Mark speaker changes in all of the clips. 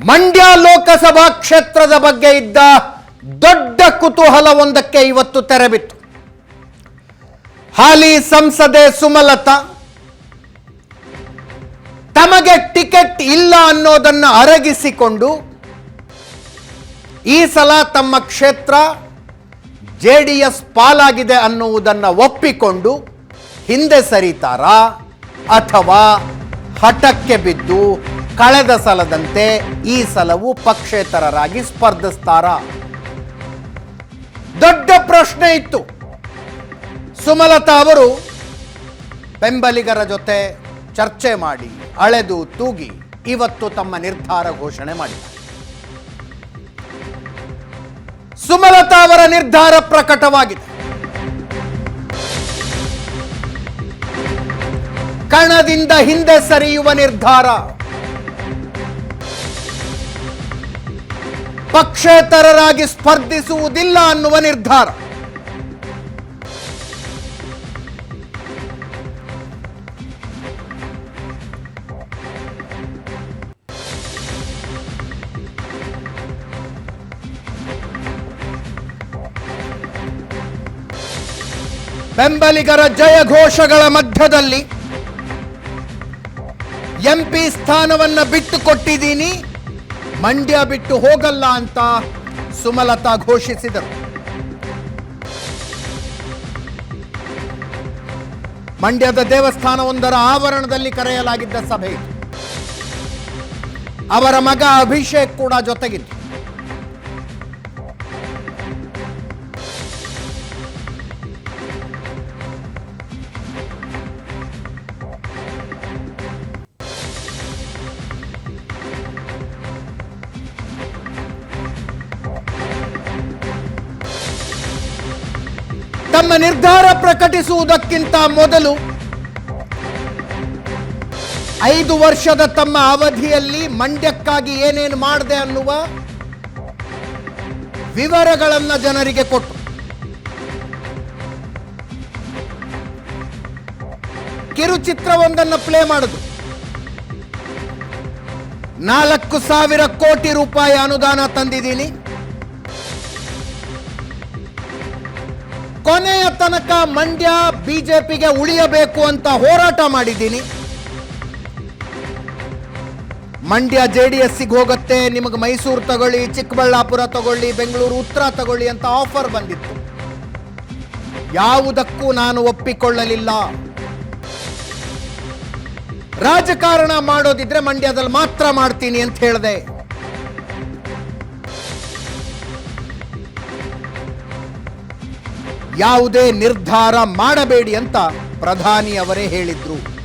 Speaker 1: ಮಂಡ್ಯ ಲೋಕಸಭಾ ಕ್ಷೇತ್ರದ ಬಗ್ಗೆ ಇದ್ದ ದೊಡ್ಡ ಕುತೂಹಲವೊಂದಕ್ಕೆ ಇವತ್ತು ತೆರೆಬಿತ್ತು ಹಾಲಿ ಸಂಸದೆ ಸುಮಲತಾ, ತಮಗೆ ಟಿಕೆಟ್ ಇಲ್ಲ ಅನ್ನೋದನ್ನು ಅರಗಿಸಿಕೊಂಡು ಈ ಸಲ ತಮ್ಮ ಕ್ಷೇತ್ರ ಜೆ ಡಿ ಎಸ್ ಪಾಲಾಗಿದೆ ಅನ್ನುವುದನ್ನು ಒಪ್ಪಿಕೊಂಡು ಹಿಂದೆ ಸರಿತಾರಾ ಅಥವಾ ಹಠಕ್ಕೆ ಬಿದ್ದು ಕಳೆದ ಸಲದಂತೆ ಈ ಸಲವು ಪಕ್ಷೇತರರಾಗಿ ಸ್ಪರ್ಧಿಸ್ತಾರ. ದೊಡ್ಡ ಪ್ರಶ್ನೆ ಇತ್ತು. ಸುಮಲತಾ ಅವರು ಬೆಂಬಲಿಗರ ಜೊತೆ ಚರ್ಚೆ ಮಾಡಿ, ಅಳೆದು ತೂಗಿ ಇವತ್ತು ತಮ್ಮ ನಿರ್ಧಾರ ಘೋಷಣೆ ಮಾಡಿದ್ದಾರೆ. ಸುಮಲತಾ ಅವರ ನಿರ್ಧಾರ ಪ್ರಕಟವಾಗಿದೆ. ಕಣದಿಂದ ಹಿಂದೆ ಸರಿಯುವ ನಿರ್ಧಾರ. ಪಕ್ಷೇತರರಾಗಿ ಸ್ಪರ್ಧಿಸುವುದಿಲ್ಲ ಅನ್ನುವ ನಿರ್ಧಾರ. ಬೆಂಬಲಿಗರ ಜಯಘೋಷಗಳ ಮಧ್ಯದಲ್ಲಿ ಎಂಪಿ ಸ್ಥಾನವನ್ನ ಬಿಟ್ಟು ಕೊಟ್ಟಿದ್ದೀನಿ ಮಂಡ್ಯ ಬಿಟ್ಟು ಹೋಗಲ್ಲ ಅಂತ ಸುಮಲತಾ ಘೋಷಿಸಿದರು. ಮಂಡ್ಯದ ದೇವಸ್ಥಾನವೊಂದರ ಆವರಣದಲ್ಲಿ ಕರೆಯಲಾಗಿದ್ದ ಸಭೆ. ಅವರ ಮಗ ಅಭಿಷೇಕ್ ಕೂಡ ಜೊತೆಗಿತ್ತು ತಮ್ಮ ನಿರ್ಧಾರ ಪ್ರಕಟಿಸುವುದಕ್ಕಿಂತ ಮೊದಲು ಐದು ವರ್ಷದ ತಮ್ಮ ಅವಧಿಯಲ್ಲಿ ಮಂಡ್ಯಕ್ಕಾಗಿ ಏನೇನು ಮಾಡಿದೆ ಅನ್ನುವ ವಿವರಗಳನ್ನು ಜನರಿಗೆ ಕೊಟ್ಟು. ಕಿರುಚಿತ್ರವೊಂದನ್ನು ಪ್ಲೇ ಮಾಡುದು. ನಾಲ್ಕು ಸಾವಿರ ಕೋಟಿ ರೂಪಾಯಿ ಅನುದಾನ ತಂದಿದ್ದೀನಿ. ಕೊನೆಯ ತನಕ ಮಂಡ್ಯ ಬಿಜೆಪಿಗೆ ಉಳಿಯಬೇಕು ಅಂತ ಹೋರಾಟ ಮಾಡಿದ್ದೀನಿ. ಮಂಡ್ಯ ಜೆ ಡಿ ಎಸ್ಸಿಗೆ ಹೋಗುತ್ತೆ, ನಿಮಗೆ ಮೈಸೂರು ತಗೊಳ್ಳಿ, ಚಿಕ್ಕಬಳ್ಳಾಪುರ ತಗೊಳ್ಳಿ, ಬೆಂಗಳೂರು ಉತ್ತರ ತಗೊಳ್ಳಿ ಅಂತ ಆಫರ್ ಬಂದಿತ್ತು. ಯಾವುದಕ್ಕೂ ನಾನು ಒಪ್ಪಿಕೊಳ್ಳಲಿಲ್ಲ. ರಾಜಕಾರಣ ಮಾಡೋದಿದ್ರೆ ಮಂಡ್ಯದಲ್ಲಿ ಮಾತ್ರ ಮಾಡ್ತೀನಿ ಅಂತ ಹೇಳಿದೆ. ಯಾವುದೇ ನಿರ್ಧಾರ ಮಾಡಬೇಡಿ ಅಂತ ಪ್ರಧಾನಿ ಅವರೇ ಹೇಳಿದ್ರು.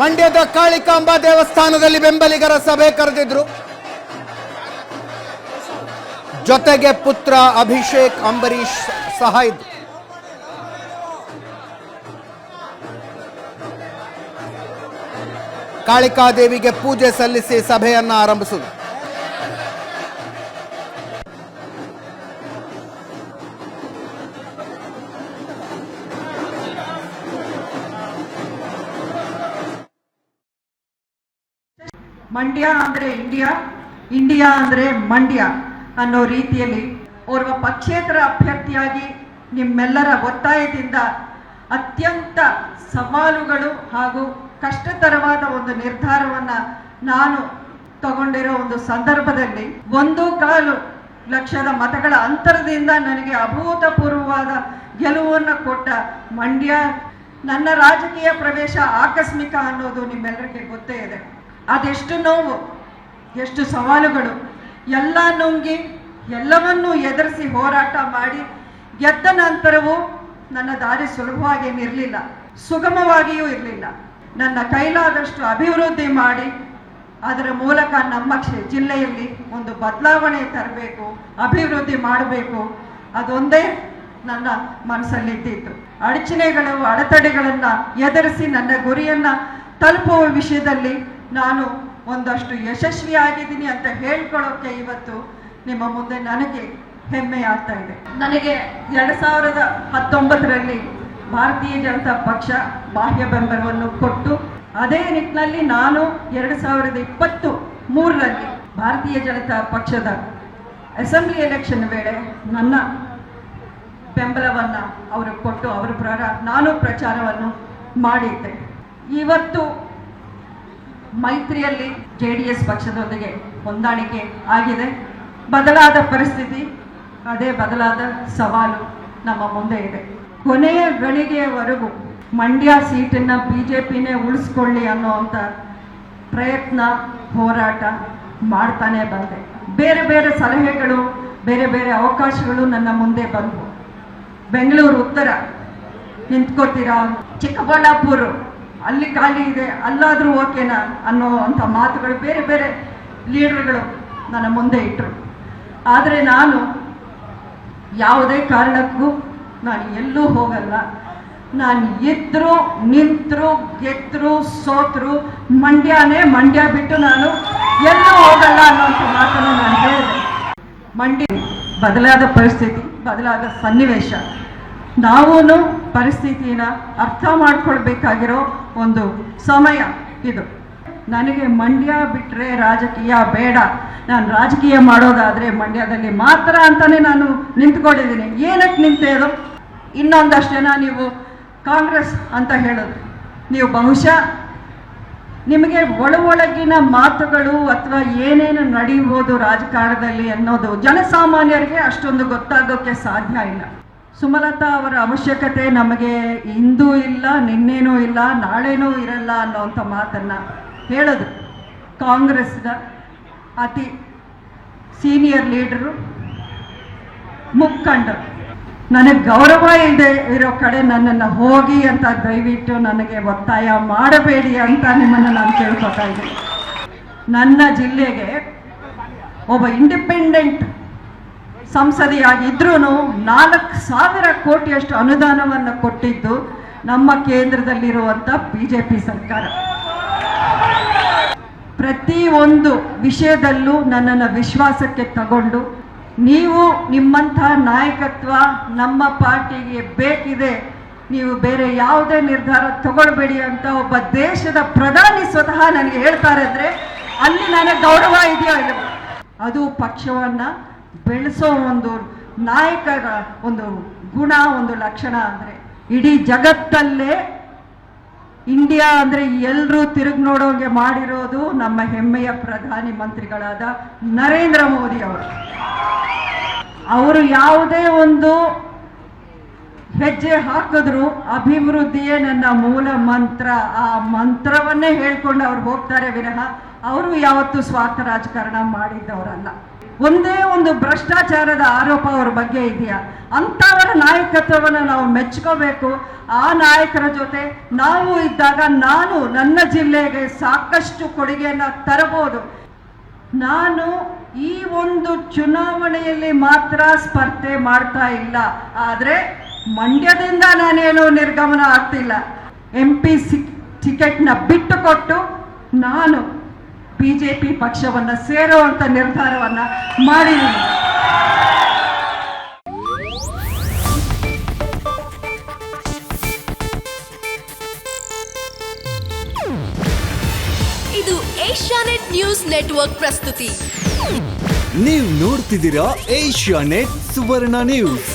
Speaker 1: ಮಂಡ್ಯದ ಕಾಳಿಕಾಂಬಾ ದೇವಸ್ಥಾನದಲ್ಲಿ ಬೆಂಬಲಿಗರ ಸಭೆ ಕರೆದಿದ್ರು. ಜೊತೆಗೆ ಪುತ್ರ ಅಭಿಷೇಕ್ ಅಂಬರೀಶ್ ಸಹ ಇದ್ರು. ಕಾಳಿಕಾದೇವಿಗೆ ಪೂಜೆ ಸಲ್ಲಿಸಿ ಸಭೆಯನ್ನ ಆರಂಭಿಸುವುದು.
Speaker 2: ಮಂಡ್ಯ ಅಂದ್ರೆ ಇಂಡಿಯಾ ಇಂಡಿಯಾ ಅಂದ್ರೆ ಮಂಡ್ಯ ಅನ್ನೋ ರೀತಿಯಲ್ಲಿ ಓರ್ವ ಪಕ್ಷೇತರ ಅಭ್ಯರ್ಥಿಯಾಗಿ ನಿಮ್ಮೆಲ್ಲರ ಒತ್ತಾಯದಿಂದ ಅತ್ಯಂತ ಸವಾಲುಗಳು ಹಾಗೂ ಕಷ್ಟತರವಾದ ಒಂದು ನಿರ್ಧಾರವನ್ನ ನಾನು ತಗೊಂಡಿರೋ ಒಂದು ಸಂದರ್ಭದಲ್ಲಿ ಒಂದು ಕಾಲು ಲಕ್ಷದ ಮತಗಳ ಅಂತರದಿಂದ ನನಗೆ ಅಭೂತಪೂರ್ವವಾದ ಗೆಲುವನ್ನು ಕೊಟ್ಟ ಮಂಡ್ಯ. ನನ್ನ ರಾಜಕೀಯ ಪ್ರವೇಶ ಆಕಸ್ಮಿಕ ಅನ್ನೋದು ನಿಮ್ಮೆಲ್ಲರಿಗೆ ಗೊತ್ತೇ ಇದೆ. ಅದೆಷ್ಟು ನೋವು, ಎಷ್ಟು ಸವಾಲುಗಳು. ಎಲ್ಲ ನುಂಗಿ ಎಲ್ಲವನ್ನೂ ಎದುರಿಸಿ ಹೋರಾಟ ಮಾಡಿ ಗೆದ್ದ ನಂತರವೂ ನನ್ನ ದಾರಿ ಸುಲಭವಾಗೇನಿರಲಿಲ್ಲ ಸುಗಮವಾಗಿಯೂ ಇರಲಿಲ್ಲ. ನನ್ನ ಕೈಲಾದಷ್ಟು ಅಭಿವೃದ್ಧಿ ಮಾಡಿ ಅದರ ಮೂಲಕ ನಮ್ಮ ಜಿಲ್ಲೆಯಲ್ಲಿ ಒಂದು ಬದಲಾವಣೆ ತರಬೇಕು, ಅಭಿವೃದ್ಧಿ ಮಾಡಬೇಕು, ಅದೊಂದೇ ನನ್ನ ಮನಸ್ಸಲ್ಲಿ ಇದ್ದಿತ್ತು ಅಡಚಣೆಗಳು, ಅಡೆತಡೆಗಳನ್ನು ಎದುರಿಸಿ ನನ್ನ ಗುರಿಯನ್ನು ತಲುಪುವ ವಿಷಯದಲ್ಲಿ ನಾನು ಒಂದಷ್ಟು ಯಶಸ್ವಿಯಾಗಿದ್ದೀನಿ ಅಂತ ಹೇಳ್ಕೊಳ್ಳೋಕೆ ಇವತ್ತು ನಿಮ್ಮ ಮುಂದೆ ನನಗೆ ಹೆಮ್ಮೆ ಆಗ್ತಾ ಇದೆ. ನನಗೆ ಎರಡು ಸಾವಿರದ ಹತ್ತೊಂಬತ್ತರಲ್ಲಿ ಭಾರತೀಯ ಜನತಾ ಪಕ್ಷ ಬಾಹ್ಯ ಬೆಂಬಲವನ್ನು ಕೊಟ್ಟು ಅದೇ ನಿಟ್ಟಿನಲ್ಲಿ ನಾನು ಎರಡು ಸಾವಿರದ ಇಪ್ಪತ್ತು ಮೂರರಲ್ಲಿ ಭಾರತೀಯ ಜನತಾ ಪಕ್ಷದ ಅಸೆಂಬ್ಲಿ ಎಲೆಕ್ಷನ್ ವೇಳೆ ನನ್ನ ಬೆಂಬಲವನ್ನು ಅವರು ಕೊಟ್ಟು ಅವರ ಪ್ರಕಾರ ನಾನು ಪ್ರಚಾರವನ್ನು ಮಾಡಿದ್ದೆ. ಇವತ್ತು ಮೈತ್ರಿಯಲ್ಲಿ ಜೆ ಡಿ ಎಸ್ ಪಕ್ಷದೊಂದಿಗೆ ಹೊಂದಾಣಿಕೆ ಆಗಿದೆ. ಬದಲಾದ ಪರಿಸ್ಥಿತಿ, ಅದೇ ಬದಲಾದ ಸವಾಲು ನಮ್ಮ ಮುಂದೆ ಇದೆ. ಕೊನೆಯ ಗಳಿಗೆಯವರೆಗೂ ಮಂಡ್ಯ ಸೀಟನ್ನು ಬಿ ಜೆ ಪಿನೇ ಉಳಿಸ್ಕೊಳ್ಳಿ ಅನ್ನೋವಂಥ ಪ್ರಯತ್ನ, ಹೋರಾಟ ಮಾಡ್ತಾನೆ ಬಂದೆ. ಬೇರೆ ಬೇರೆ ಸಲಹೆಗಳು, ಬೇರೆ ಬೇರೆ ಅವಕಾಶಗಳು ನನ್ನ ಮುಂದೆ ಬಂದವು. ಬೆಂಗಳೂರು ಉತ್ತರ, ನಿಂತ್ಕೋತೀರಾ? ಚಿಕ್ಕಬಳ್ಳಾಪುರ ಅಲ್ಲಿ ಖಾಲಿ ಇದೆ, ಅಲ್ಲಾದರೂ ಓಕೆನಾ ಅನ್ನೋ ಅಂಥ ಮಾತುಗಳು ಬೇರೆ ಬೇರೆ ಲೀಡರ್ಗಳು ನನ್ನ ಮುಂದೆ ಇಟ್ಟರು ಆದರೆ ನಾನು ಯಾವುದೇ ಕಾರಣಕ್ಕೂ ನಾನು ಎಲ್ಲೂ ಹೋಗಲ್ಲ. ನಾನು ಇದ್ರು ನಿಂತರು, ಗೆದ್ರು, ಸೋತರು, ಮಂಡ್ಯನೇ ಮಂಡ್ಯ ಬಿಟ್ಟು ನಾನು ಎಲ್ಲೂ ಹೋಗಲ್ಲ ಅನ್ನೋಂಥ ಮಾತನ್ನು ನಾನು ಹೇಳಿದೆ. ಮಂಡ್ಯ ಬದಲಾದ ಪರಿಸ್ಥಿತಿ, ಬದಲಾದ ಸನ್ನಿವೇಶ. ನಾವೂ ಪರಿಸ್ಥಿತಿನ ಅರ್ಥ ಮಾಡ್ಕೊಳ್ಬೇಕಾಗಿರೋ ಒಂದು ಸಮಯ ಇದು. ನನಗೆ ಮಂಡ್ಯ ಬಿಟ್ಟರೆ ರಾಜಕೀಯ ಬೇಡ. ನಾನು ರಾಜಕೀಯ ಮಾಡೋದಾದರೆ ಮಂಡ್ಯದಲ್ಲಿ ಮಾತ್ರ ಅಂತಾನೆ ನಾನು ನಿಂತ್ಕೊಂಡಿದ್ದೀನಿ. ಏನಕ್ಕೆ ನಿಂತೇದು ಇನ್ನೊಂದಷ್ಟು ಜನ ನೀವು ಕಾಂಗ್ರೆಸ್ ಅಂತ ಹೇಳೋದು. ನೀವು ಬಹುಶಃ ನಿಮಗೆ ಒಳ ಒಳಗಿನ ಮಾತುಗಳು ಅಥವಾ ಏನೇನು ನಡೆಯುವುದು ರಾಜಕಾರಣದಲ್ಲಿ ಅನ್ನೋದು ಜನಸಾಮಾನ್ಯರಿಗೆ ಅಷ್ಟೊಂದು ಗೊತ್ತಾಗೋಕ್ಕೆ ಸಾಧ್ಯ ಇಲ್ಲ. ಸುಮಲತಾ ಅವರ ಅವಶ್ಯಕತೆ ನಮಗೆ ಇಂದು ಇಲ್ಲ, ನಿನ್ನೇನೂ ಇಲ್ಲ, ನಾಳೆನೂ ಇರಲ್ಲ ಅನ್ನೋವಂಥ ಮಾತನ್ನು ಹೇಳೋದು ಕಾಂಗ್ರೆಸ್ನ ಅತಿ ಸೀನಿಯರ್ ಲೀಡರು ಮುಖಂಡರು. ನನಗೆ ಗೌರವ ಇಲ್ಲದೆ ಇರೋ ಕಡೆ ನನ್ನನ್ನು ಹೋಗಿ ಅಂತ ದಯವಿಟ್ಟು ನನಗೆ ಒತ್ತಾಯ ಮಾಡಬೇಡಿ ಅಂತ ನಿಮ್ಮನ್ನು ನಾನು ಕೇಳ್ಕೊತಾ ಇದ್ದೀನಿ. ನನ್ನ ಜಿಲ್ಲೆಗೆ ಒಬ್ಬ ಇಂಡಿಪೆಂಡೆಂಟ್ ಸಂಸದೆಯಾಗಿದ್ರೂ ನಾಲ್ಕು ಸಾವಿರ ಕೋಟಿಯಷ್ಟು ಅನುದಾನವನ್ನು ಕೊಟ್ಟಿದ್ದು ನಮ್ಮ ಕೇಂದ್ರದಲ್ಲಿರುವಂಥ ಬಿ ಜೆ ಪಿ ಸರ್ಕಾರ. ಪ್ರತಿ ಒಂದು ವಿಷಯದಲ್ಲೂ ನನ್ನನ್ನು ವಿಶ್ವಾಸಕ್ಕೆ ತಗೊಂಡು ನೀವು ನಿಮ್ಮಂತಹ ನಾಯಕತ್ವ ನಮ್ಮ ಪಾರ್ಟಿಗೆ ಬೇಕಿದೆ, ನೀವು ಬೇರೆ ಯಾವುದೇ ನಿರ್ಧಾರ ತಗೊಳ್ಬೇಡಿ ಅಂತ ಒಬ್ಬ ದೇಶದ ಪ್ರಧಾನಿ ಸ್ವತಃ ನನಗೆ ಹೇಳ್ತಾರೆ ಅಂದರೆ ಅಲ್ಲಿ ನನಗೆ ಗೌರವ ಇದೆಯೋ ಇಲ್ಲ ಅದು ಪಕ್ಷವನ್ನು ಬೆಳೆಸೋ ಒಂದು ನಾಯಕರ ಒಂದು ಗುಣ, ಒಂದು ಲಕ್ಷಣ ಅಂದರೆ ಇಡೀ ಜಗತ್ತಲ್ಲೇ ಇಂಡಿಯಾ ಅಂದ್ರೆ ಎಲ್ಲರೂ ತಿರುಗಿ ನೋಡೋಂಗೆ ಮಾಡಿರೋದು ನಮ್ಮ ಹೆಮ್ಮೆಯ ಪ್ರಧಾನಿ ಮಂತ್ರಿಗಳಾದ ನರೇಂದ್ರ ಮೋದಿ ಅವರು. ಅವರು ಯಾವುದೇ ಒಂದು ಹೆಜ್ಜೆ ಹಾಕಿದ್ರು ಅಭಿವೃದ್ಧಿಯೇ ನನ್ನ ಮೂಲ ಮಂತ್ರ. ಆ ಮಂತ್ರವನ್ನೇ ಹೇಳ್ಕೊಂಡು ಅವ್ರು ಹೋಗ್ತಾರೆ ವಿನಃ, ಅವರು ಯಾವತ್ತೂ ಸ್ವಾರ್ಥ ರಾಜಕಾರಣ ಮಾಡಿದ್ದವರಲ್ಲ. ಒಂದೇ ಒಂದು ಭ್ರಷ್ಟಾಚಾರದ ಆರೋಪ ಅವ್ರ ಬಗ್ಗೆ ಇದೆಯಾ? ಅಂಥವರ ನಾಯಕತ್ವವನ್ನು ನಾವು ಮೆಚ್ಕೋಬೇಕು. ಆ ನಾಯಕರ ಜೊತೆ ನಾವು ಇದ್ದಾಗ ನಾನು ನನ್ನ ಜಿಲ್ಲೆಗೆ ಸಾಕಷ್ಟು ಕೊಡುಗೆಯನ್ನು ತರಬಹುದು. ನಾನು ಈ ಒಂದು ಚುನಾವಣೆಯಲ್ಲಿ ಮಾತ್ರ ಸ್ಪರ್ಧೆ ಮಾಡ್ತಾ ಇಲ್ಲ. ಆದರೆ ಮಂಡ್ಯದಿಂದ ನಾನೇನು ನಿರ್ಗಮನ ಆಗ್ತಿಲ್ಲ. ಎಂ ಪಿ ಟಿಕೆಟ್ನ ಬಿಟ್ಟು ಕೊಟ್ಟು ನಾನು ಬಿ ಜೆ ಪಿ ಪಕ್ಷವನ್ನು ಸೇರುವಂಥ ನಿರ್ಧಾರವನ್ನು ಮಾಡಿದ್ದೀನಿ
Speaker 3: ಇದು ಏಷ್ಯಾನೆಟ್ ನ್ಯೂಸ್ ನೆಟ್ವರ್ಕ್ ಪ್ರಸ್ತುತಿ.
Speaker 4: ನೀವು ನೋಡ್ತಿದ್ದೀರಾ ಏಷ್ಯಾನೆಟ್ ಸುವರ್ಣ ನ್ಯೂಸ್.